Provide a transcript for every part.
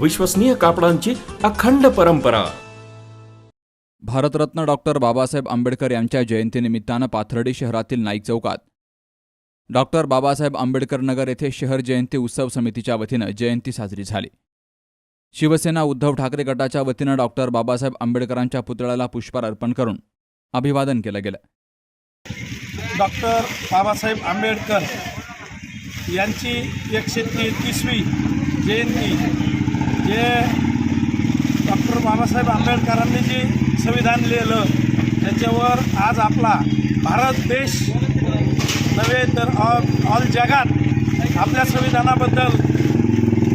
विश्वसनीय कापडांची अखंड परंपरा. भारतरत्न डॉक्टर बाबासाहेब आंबेडकर यांच्या जयंतीनिमित्तानं पाथर्डी शहरातील नाईक चौकात. डॉक्टर बाबासाहेब आंबेडकर नगर येथे शहर जयंती उत्सव समितीच्या वतीनं जयंती साजरी झाली. शिवसेना उद्धव ठाकरे गटाच्या वतीनं डॉक्टर बाबासाहेब आंबेडकरांच्या पुतळ्याला पुष्पहार अर्पण करून अभिवादन केलं गेलं. डॉक्टर बाबासाहेब आंबेडकर यांची एकशे तेहतीसवी जयंती जे डॉक्टर बाबासाहेब आंबेडकरांनी जे संविधान लिहिलं त्याच्यावर आज आपला भारत देश नव्हे तर ऑल ऑल जगात आपल्या संविधानाबद्दल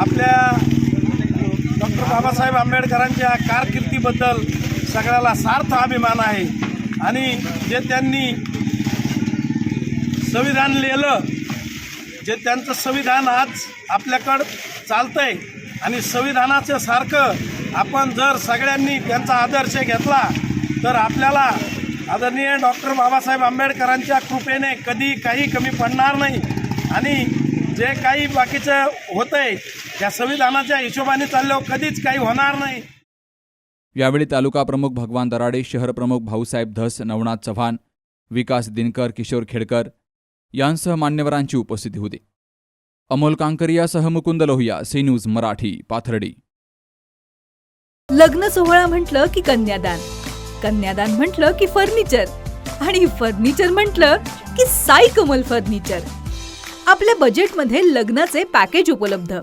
आपल्या डॉक्टर बाबासाहेब आंबेडकरांच्या कारकिर्दीबद्दल सगळ्याला सार्थ अभिमान आहे. आणि जे त्यांनी संविधान लिहिलं जे त्यांचं संविधान आज आपल्याकडं चालतं आहे आणि संविधानाचं सारखं आपण जर सगळ्यांनी त्यांचा आदर्श घेतला तर आपल्याला आदरणीय डॉक्टर बाबासाहेब आंबेडकरांच्या कृपेने कधी काही कमी पडणार नाही. आणि जे काही बाकीचं होतंय त्या संविधानाच्या हिशोबाने चाललो कधीच काही होणार नाही. यावेळी तालुका प्रमुख भगवान दराडे शहर प्रमुख भाऊसाहेब धस नवनाथ चव्हाण विकास दिनकर किशोर खेडकर यांसह मान्यवरांची उपस्थिती होती. अमोल कांकरियासह मुकुंद लोहिया सी न्यूज मराठी पाथर्डी. लग्न सोहळा म्हटलं की कन्यादान कन्यादान म्हटलं की फर्निचर आणि फर्निचर म्हटलं की साई कमल फर्निचर. आपल्या बजेटमध्ये लग्नाचे पॅकेज उपलब्ध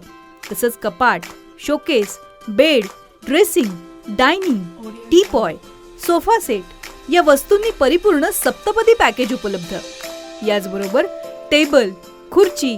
तसंच कपाट showcase bed dressing dining teapoy sofa set या वस्तूंनी परिपूर्ण सप्तपदी पॅकेज उपलब्ध. याचबरोबर टेबल खुर्ची